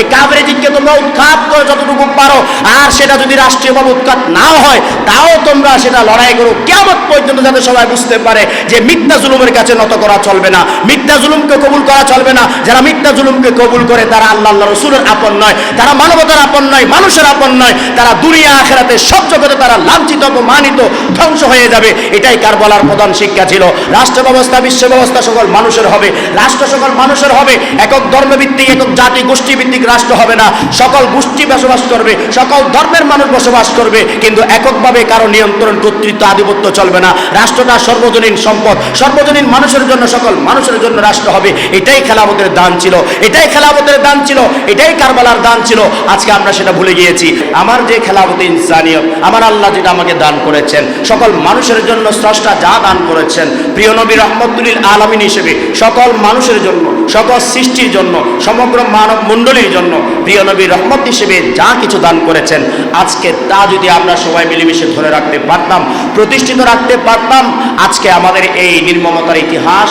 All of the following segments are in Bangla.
এই কাভারেজিকে তোমরা উৎখাত করে যতটুকু পারো। আর সেটা যদি রাষ্ট্রীয়ভাবে উৎখাত নাও হয়, তাও তোমরা সেটা লড়াই করো। কেমন পর্যন্ত যাতে সবাই বুঝতে পারে যে মিথ্যা জুলুমের কাছে নত করা চলবে না, মিথ্যা জুলুমকে কবুল করা চলবে না। যারা মিথ্যা জুলুমকে কবুল করে, তারা আল্লাহ আল্লাহ রসুলের আপন নয়, তারা মানবতার আপন নয়, মানুষের আপন নয়। তারা দুনিয়া, আখেরাতে সব জগতে তারা লাঞ্ছিত, অপমানিত, ধ্বংস হয়ে যাবে। এটাই কারবালার প্রধান শিক্ষা ছিল। রাষ্ট্র ব্যবস্থা, বিশ্ব ব্যবস্থা সকল মানুষের হবে। রাষ্ট্র সকল মানুষের হবে। একক ধর্মভিত্তিক, একক জাতি গোষ্ঠী ভিত্তিক রাষ্ট্র হবে না। সকল গোষ্ঠী বসবাস করবে, সকল ধর্মের মানুষ বসবাস করবে, কিন্তু এককভাবে কারও নিয়ন্ত্রণ কর্তৃত্ব আধিপত্য চলবে না। রাষ্ট্রটা সর্বজনীন সম্পদ, সর্বজনীন মানুষের জন্য সকল মানুষের জন্য রাষ্ট্র হবে। এটাই খেলাফতের দান ছিল, এটাই খেলাফতের দান ছিল, এটাই কারবালার দান ছিল। আজকে আমরা সেটা ভুলে গিয়েছি। আমার যে খেলাফতে ইনসানিয়ত, আমার আল্লাহ যেটা আমাকে দান করেছেন, সকল মানুষের জন্য স্রষ্টা যা দান করেছেন, প্রিয় নবী রহমতুল্লিল আলমিন হিসেবে, সকল মানুষের জন্য সকল সৃষ্টির জন্য, সমগ্র মানব মণ্ডলীর জন্য প্রিয় নবী রহমত হিসেবে যা কিছু দান করেছেন, আজকে তা যদি আমরা সবাই মিলেমিশে ধরে রাখতে পারতাম, প্রতিষ্ঠিত রাখতে পারতাম, আজকে আমাদের এই নির্মমতার ইতিহাস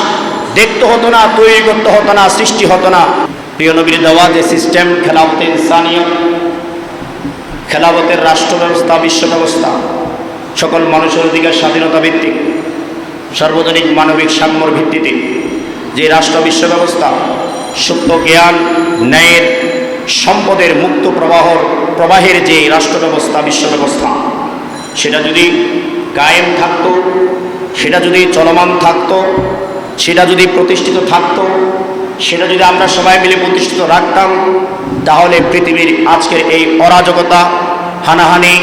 দেখতে হতো না, তৈরি করতে হতো না, সৃষ্টি হতো না। প্রিয় নবীর দেওয়া যে সিস্টেম খেলাফতে ইনসানিয়ত, খেলাফতের রাষ্ট্র ব্যবস্থা, বিশ্ব ব্যবস্থা, সকল মানুষের অধিকার স্বাধীনতা ভিত্তিক, সার্বজনীন মানবিক সাম্যর ভিত্তিতে যে রাষ্ট্র বিশ্ব ব্যবস্থা সত্য জ্ঞান, ন্যায়ের, সম্পদের মুক্ত প্রবাহ প্রবাহের যে রাষ্ট্র ব্যবস্থা বিশ্ব ব্যবস্থা সেটা যদি কায়েম থাকতো, সেটা যদি চলমান থাকতো, সেটা যদি প্রতিষ্ঠিত থাকতো, সেটা যদি আমরা সবাই মিলে প্রতিষ্ঠিত রাখতাম, তাহলে পৃথিবীর আজকের এই অরাজকতা, হানাহানি,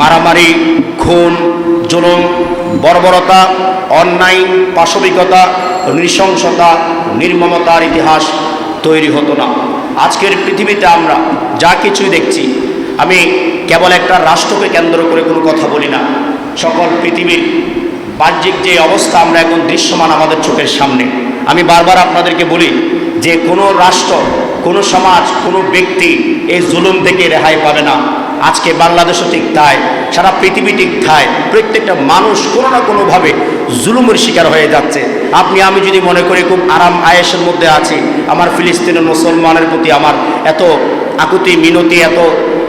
মারামারি, খুন, জুলুম, বর্বরতা, অন্যায়, পাশবিকতা নৃশংসতা, নির্মমতার ইতিহাস তৈরি হতো না। আজকের পৃথিবীতে আমরা যা কিছুই দেখছি, আমি কেবল একটা রাষ্ট্রকে কেন্দ্র করে কোনো কথা বলি না। সকল পৃথিবীর বাহ্যিক যে অবস্থা আমরা এখন দৃশ্যমান আমাদের চোখের সামনে। আমি বারবার আপনাদেরকে বলি যে কোনো রাষ্ট্র, কোনো সমাজ, কোনো ব্যক্তি এই জুলুম থেকে রেহাই পাবে না। আজকে বাংলাদেশও ঠিক তাই, সারা পৃথিবী ঠিক তাই। প্রত্যেকটা মানুষ কোনো না কোনোভাবে জুলুমের শিকার হয়ে যাচ্ছে। আপনি, আমি যদি মনে করি খুব আরাম আয়েসের মধ্যে আছি, আমার ফিলিস্তিনের মুসলমানের প্রতি আমার এত আকুতি, মিনতি, এত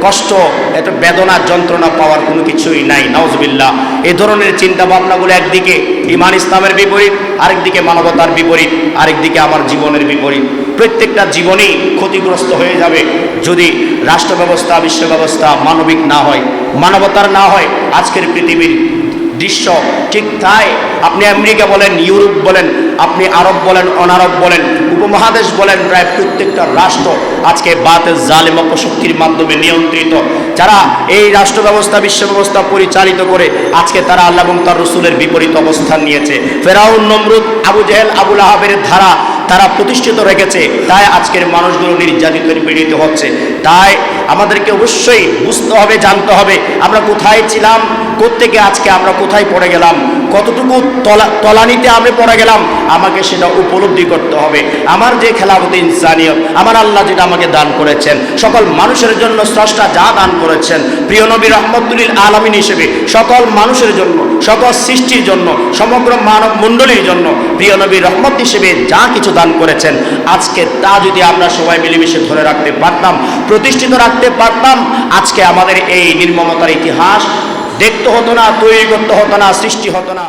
কষ্ট, এত বেদনা, যন্ত্রণা পাওয়ার কোনো কিছুই নাই। নওয়াজবিল্লা এ ধরনের চিন্তা ভাবনাগুলো একদিকে ইমান ইসলামের বিপরীত, আরেকদিকে মানবতার বিপরীত, আরেকদিকে আমার জীবনের বিপরীত। প্রত্যেকটা জীবনেই ক্ষতিগ্রস্ত হয়ে যাবে যদি রাষ্ট্র ব্যবস্থা বিশ্ব ব্যবস্থা মানবিক না হয়। মানবতার না হয়, আজকের পৃথিবীর দৃশ্য, ঠিক তাই আপনি আমেরিকা বলেন, ইউরোপ বলেন, আপনি আরব বলেন, অনারব বলেন, উপমহাদেশ বলেন, প্রায় প্রত্যেকটা রাষ্ট্র আজকে বাতের জালেম অপশক্তির মাধ্যমে নিয়ন্ত্রিত। যারা এই রাষ্ট্র ব্যবস্থা, বিশ্ব ব্যবস্থা পরিচালিত করে আজকে তারা আল্লাহ এবং তার রসুলের বিপরীত অবস্থান নিয়েছে। ফেরাউন, নমরুদ, আবু জেহেল, আবুল আহাবের ধারা তারা প্রতিষ্ঠিত রেখেছে, তাই আজকের মানুষগুলো নির্যাতিত নিপীড়িত হচ্ছে। তাই আমাদেরকে অবশ্যই বুঝতে হবে, জানতে হবে, আমরা কোথায় ছিলাম, কোত্থেকে আজকে আমরা কোথায় পড়ে গেলাম। কতটুকু তলা তলানিতে আমি পড়ে গেলাম, আমাকে সেটা উপলব্ধি করতে হবে। আমার যে খেলাফতে ইনসানিয়ত আমার আল্লাহ যেটা আমাকে দান করেছেন, সকল মানুষের জন্য স্রষ্টা যা দান করেছেন, প্রিয় নবী রহমতুল্লিল আলমিন হিসেবে, সকল মানুষের জন্য, সকল সৃষ্টির জন্য, সমগ্র মানব মণ্ডলীর জন্য, প্রিয় নবী রহমত হিসেবে যা কিছু দান করেছেন, আজকে তা যদি আমরা সবাই মিলেমিশে ধরে রাখতে পারতাম, প্রতিষ্ঠিত রাখতে পারতাম, আজকে আমাদের এই নির্মমতার ইতিহাস দেখতে হতো না তৈরি করতে হতো না সৃষ্টি হতো না।